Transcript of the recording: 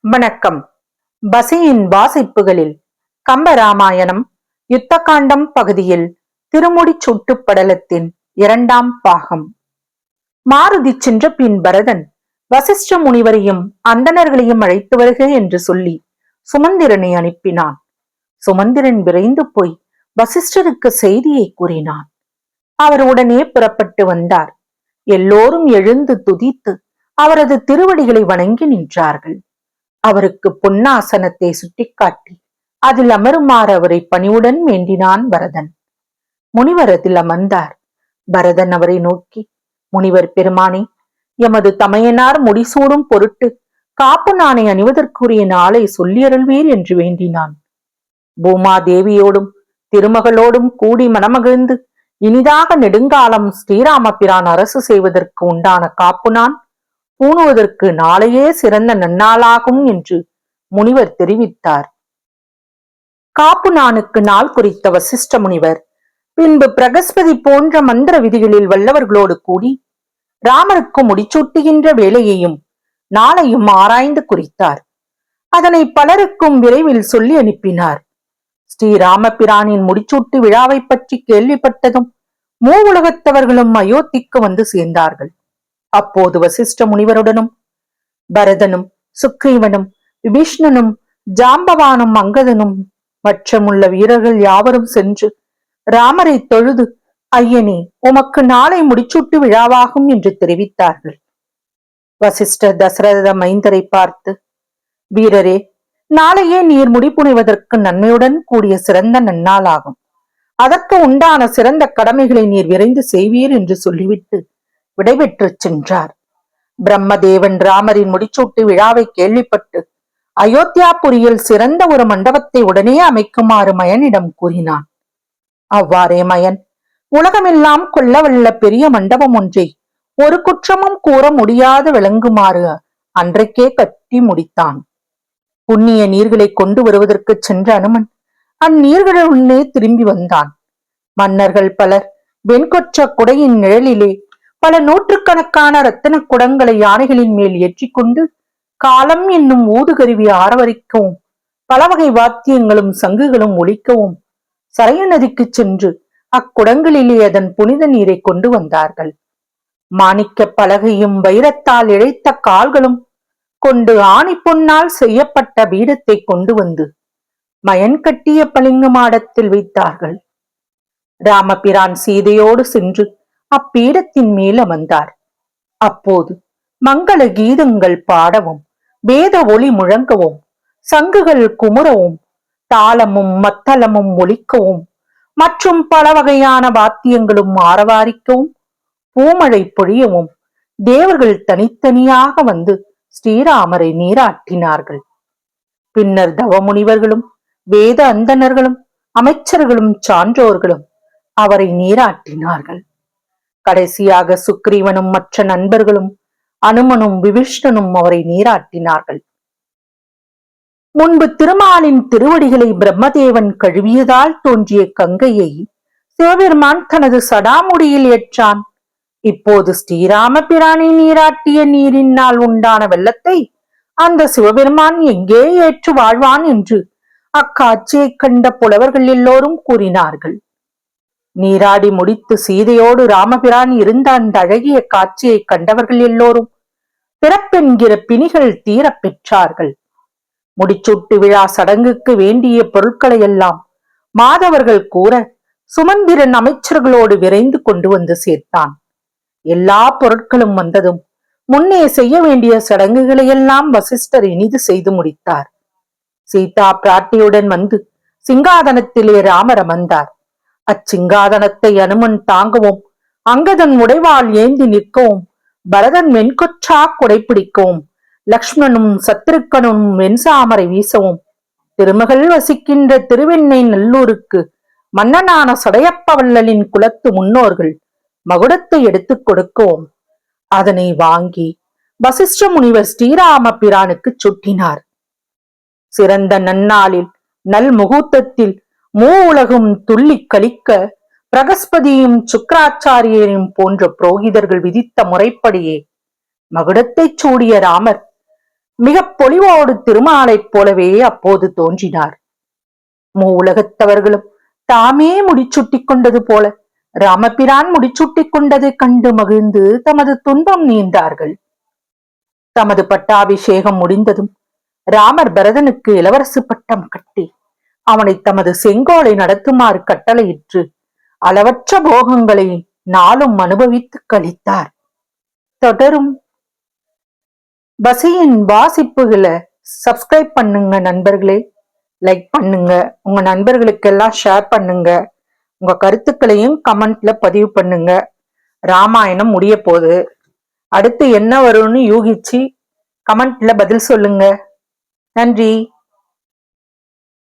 வணக்கம். பசியின் வாசிப்புகளில் கம்பராமாயணம் யுத்தகாண்டம் பகுதியில் திருமுடி சுட்டு படலத்தின் இரண்டாம் பாகம். மாருதி சென்ற பின் பரதன் வசிஷ்ட முனிவரையும் அந்தணர்களையும் அழைத்து வருக என்று சொல்லி சுமந்திரனை அனுப்பினான். சுமந்திரன் விரைந்து போய் வசிஷ்டருக்கு செய்தியை கூறினான். அவர் உடனே புறப்பட்டு வந்தார். எல்லோரும் எழுந்து துதித்து அவரது திருவடிகளை வணங்கி நின்றார்கள். அவருக்கு பொன்னாசனத்தை சுட்டிக்காட்டி அதில் அமருமாறு அவரை பணிவுடன் வேண்டினான் பரதன். முனிவர் அதில் அமர்ந்தார். பரதன் அவரை நோக்கி முனிவர் பெருமானே எமது தமையனார் முடிசூடும் பொருட்டு காப்பு நாணை அணிவதற்குரிய நாளை சொல்லியருள்வீர் என்று வேண்டினான். பூமா தேவியோடும் திருமகளோடும் கூடி மனமகிழ்ந்து இனிதாக நெடுங்காலம் ஸ்ரீராமபிரான் அரசு செய்வதற்கு உண்டான காப்பு நான் பூணுவதற்கு நாளையே சிறந்த நன்னாளாகும் என்று முனிவர் தெரிவித்தார். காப்பு நானுக்கு நாள் குறித்த வசிஷ்ட முனிவர் பின்பு பிரகஸ்பதி போன்ற மந்திர விதிகளில் வல்லவர்களோடு கூடி ராமருக்கு முடிச்சூட்டுகின்ற வேலையையும் நாளையும் ஆராய்ந்து குறித்தார். அதனை பலருக்கும் விரைவில் சொல்லி அனுப்பினார். ஸ்ரீராமபிரானின் முடிச்சூட்டு விழாவை பற்றி கேள்விப்பட்டதும் மூ உலகத்தவர்களும் அயோத்திக்கு வந்து சேர்ந்தார்கள். அப்போது வசிஷ்ட முனிவருடனும் பரதனும் சுக்ரீவனும் விபீஷ்ணனும் ஜாம்பவானும் அங்கதனும் மற்றமுள்ள வீரர்கள் யாவரும் சென்று ராமரை தொழுது ஐயனே உமக்கு நாளை முடிச்சூட்டு விழாவாகும் என்று தெரிவித்தார்கள். வசிஷ்டர் தசரத மைந்தரை பார்த்து வீரரே நாளையே நீர் முடிப்புனைவதற்கு நன்மையுடன் கூடிய சிறந்த நன்னாளாகும் அதற்கு உண்டான சிறந்த கடமைகளை நீர் விரைந்து செய்வீர் என்று சொல்லிவிட்டு விடைபெற்று சென்றார். பிரம்மதேவன் ராமரின் முடிச்சூட்டு விழாவை கேள்விப்பட்டு அயோத்தியாபுரியில் சிறந்த ஒரு மண்டபத்தை உடனே அமைக்குமாறு மயனிடம் கூறினான். அவ்வாறே மயன் உலகமெல்லாம் கொல்லவல்ல பெரிய மண்டபம் ஒன்றை ஒரு குற்றமும் கூற முடியாது விளங்குமாறு அன்றைக்கே கட்டி முடித்தான். புண்ணிய நீர்களை கொண்டு வருவதற்குச் சென்ற அனுமன் அந்நீர்களுடனே திரும்பி வந்தான். மன்னர்கள் பலர் வெண்கொற்ற குடையின் நிழலிலே பல நூற்றுக்கணக்கான ரத்தின குடங்களை யானைகளின் மேல் ஏற்றிக்கொண்டு காலம் என்னும் ஊதுகருவி ஆரவரிக்கவும் பல வகை வாத்தியங்களும் சங்குகளும் ஒழிக்கவும் சரைய நதிக்கு சென்று அக்குடங்களிலே அதன் புனித நீரை கொண்டு வந்தார்கள். மாணிக்க பலகையும் வைரத்தால் இழைத்த கால்களும் கொண்டு ஆணி பொன்னால் செய்யப்பட்ட பீடத்தை கொண்டு வந்து மயன் கட்டிய பளிங்கு மாடத்தில் வைத்தார்கள். ராமபிரான் சீதையோடு சென்று அப்பீடத்தின் மேல் அமர்ந்தார். அப்போது மங்கள கீதங்கள் பாடவும் வேத ஒளி முழங்கவும் சங்குகள் குமுறவும் தாளமும் மத்தளமும் ஒலிக்கவும் மற்றும் பல வகையான வாத்தியங்களும் ஆரவாரிக்கவும் பூமழை பொழியவும் தேவர்கள் தனித்தனியாக வந்து ஸ்ரீராமரை நீராட்டினார்கள். பின்னர் தவமுனிவர்களும் வேத அந்தணர்களும் அமைச்சர்களும் சான்றோர்களும் அவரை நீராட்டினார்கள். கடைசியாக சுக்ரீவனும் மற்ற நண்பர்களும் அனுமனும் விவிஷ்ணனும் அவரை நீராட்டினார்கள். முன்பு திருமாலின் திருவடிகளை பிரம்மதேவன் கழுவியதால் தோன்றிய கங்கையை சிவபெருமான் தனது சடாமுடியில் ஏற்றான். இப்போது ஸ்ரீராம பிராணி நீராட்டிய நீரினால் உண்டான வெள்ளத்தை அந்த சிவபெருமான் எங்கே ஏற்று வாழ்வான் என்று அக்காட்சியைக் கண்ட புலவர்கள் எல்லோரும் கூறினார்கள். நீராடி முடித்து சீதையோடு ராமபிரான் இருந்த அந்த அழகிய காட்சியை கண்டவர்கள் எல்லோரும் பிறப்பென்கிற பிணிகள் தீரப் பெற்றார்கள். முடிச்சூட்டு விழா சடங்குக்கு வேண்டிய பொருட்களை எல்லாம் மாதவர்கள் கூற சுமந்திரன் அமைச்சர்களோடு விரைந்து கொண்டு வந்து சேர்த்தான். எல்லா பொருட்களும் வந்ததும் முன்னே செய்ய வேண்டிய சடங்குகளை எல்லாம் வசிஷ்டர் இனிது செய்து முடித்தார். சீதா பிராட்டியுடன் வந்து சிங்காதனத்திலே ராமர் அமர்ந்தார். அச்சிங்காதனத்தை அனுமன் தாங்கவும் அங்கதன் உடைவால் ஏந்தி நிற்கவும் பரதன் வெண்கொற்றா குடைப்பிடிக்கவும் லக்ஷ்மணும் சத்திருக்கனும் வெண்சாமரை வீசவும் திருமகள் வசிக்கின்ற திருவெண்ணை நல்லூருக்கு மன்னனான சடையப்பவல்லலின் குலத்து முன்னோர்கள் மகுடத்தை எடுத்துக் கொடுக்கும். அதனை வாங்கி வசிஷ்ட முனிவர் ஸ்ரீராம பிரானுக்கு சுட்டினார். சிறந்த நன்னாளில் நல் முகூர்த்தத்தில் மூ உலகும் துள்ளி கழிக்க பிரகஸ்பதியும் சுக்கராச்சாரியரும் போன்ற புரோகிதர்கள் விதித்த முறைப்படியே மகுடத்தைச் சூடிய ராமர் மிக பொலிவோடு திருமாலைப் போலவே அப்போது தோன்றினார். மூ உலகத்தவர்களும் தாமே முடிச்சுட்டி கொண்டது போல ராமபிரான் முடிச்சுட்டிக் கொண்டதை கண்டு மகிழ்ந்து தமது துன்பம் நீந்தார்கள். தமது பட்டாபிஷேகம் முடிந்ததும் ராமர் பரதனுக்கு இளவரசு பட்டம் கட்டி அவனை தமது செங்கோலை நடத்துமாறு கட்டளையிட்டு அளவற்ற போகங்களை நாளும் அனுபவித்து கழித்தார். தொடரும். பசியின் வாசிப்புகளை சப்ஸ்கிரைப் பண்ணுங்க நண்பர்களே. லைக் பண்ணுங்க. உங்க நண்பர்களுக்கெல்லாம் ஷேர் பண்ணுங்க. உங்க கருத்துக்களையும் கமெண்ட்ல பதிவு பண்ணுங்க. ராமாயணம் முடிய போகுது. அடுத்து என்ன வரும்னு யூகிச்சு கமெண்ட்ல பதில் சொல்லுங்க. நன்றி.